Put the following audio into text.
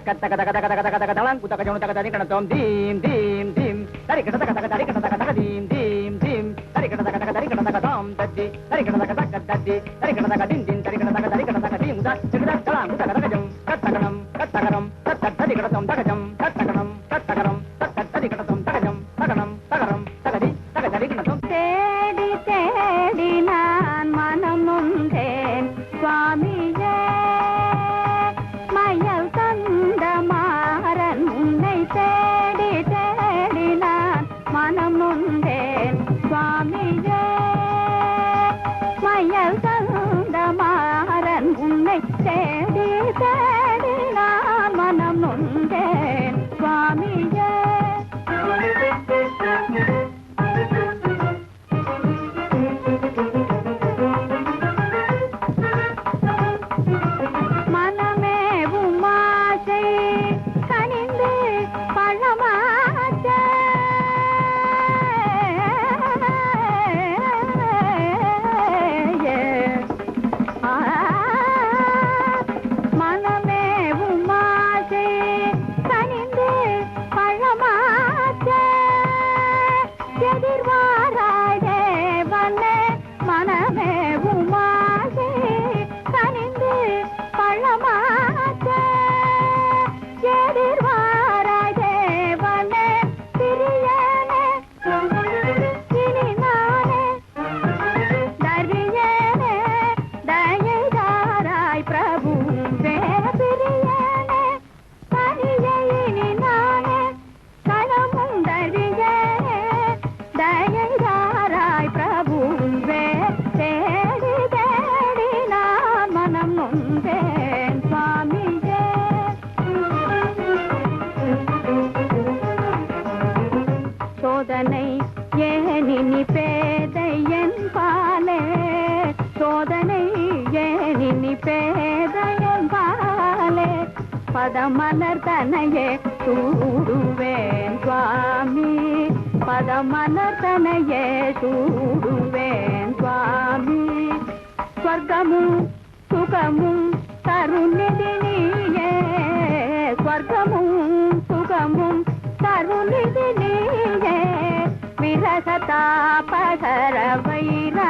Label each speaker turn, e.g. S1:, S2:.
S1: తక్క తక తక తక తక తక తక దళంకు తక జము తక తని కణతోం దీం దీం దీం తరి కట తక తక తరి కట తక తక దీం దీం దీం తరి కట తక తక తరి కట తక తోం దద్ది తరి కట తక తక దద్ది తరి కట తక దిం దిం తరి కట తక తరి కట తక దీం ద చిగద
S2: வந்தேன் சுவாமியே. மயல் தந்த மாறன் உன்னை சேர் ஏனினி பேதையன் பாலே சோதனை ஏனினி பேதையன் பாலே பதமலர் தனையே தூடுவேன் சுவாமி பதமலர் தனையே தூடுவேன் சுவாமி. ஸ்வர்க்கமும் சுகமும் தருநிதி ప్రతాపధర వైనా